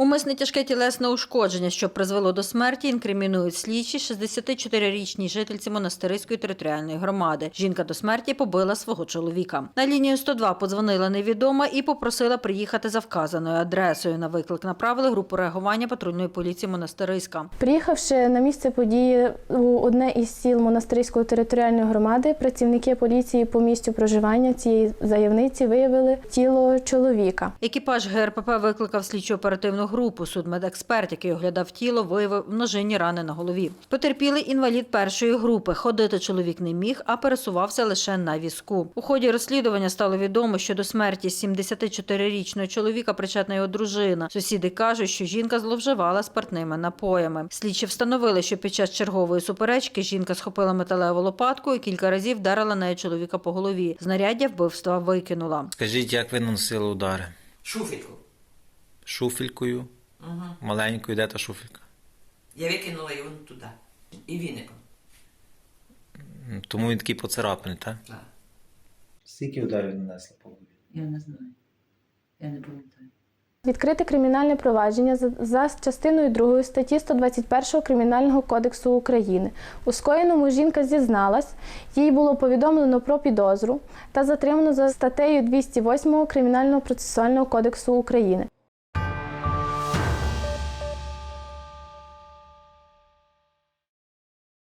Умисне тяжке тілесне ушкодження, що призвело до смерті, інкримінують слідчі 64-річній жительці монастириської територіальної громади. Жінка до смерті побила свого чоловіка. На лінію 102 подзвонила невідома і попросила приїхати за вказаною адресою. На виклик направили групу реагування патрульної поліції монастириська. Приїхавши на місце події у одне із сіл монастирської територіальної громади, працівники поліції по місцю проживання цієї заявниці виявили тіло чоловіка. Екіпаж ГРПП викликав слідчу оперативну групу. Судмедексперт, який оглядав тіло, виявив множинні рани на голові. Потерпілий інвалід першої групи. Ходити чоловік не міг, а пересувався лише на візку. У ході розслідування стало відомо, що до смерті 74-річного чоловіка причетна його дружина. Сусіди кажуть, що жінка зловживала спиртними напоями. Слідчі встановили, що під час чергової суперечки жінка схопила металеву лопатку і кілька разів вдарила нею чоловіка по голові. Знаряддя вбивства викинула. Скажіть, як ви наносили удари? Шуфельку. Шуфелькою, Угу. маленькою, де та шуфелька? Я викинула його туди. І віником. Тому він такий поцарапаний, так? Так. Скільки ударів нанесли по голові? Я не знаю. Я не пам'ятаю. Відкрите кримінальне провадження за- за частиною 2 статті 121 Кримінального кодексу України. У скоєному жінка зізналась, їй було повідомлено про підозру та затримано за статтею 208 Кримінального процесуального кодексу України.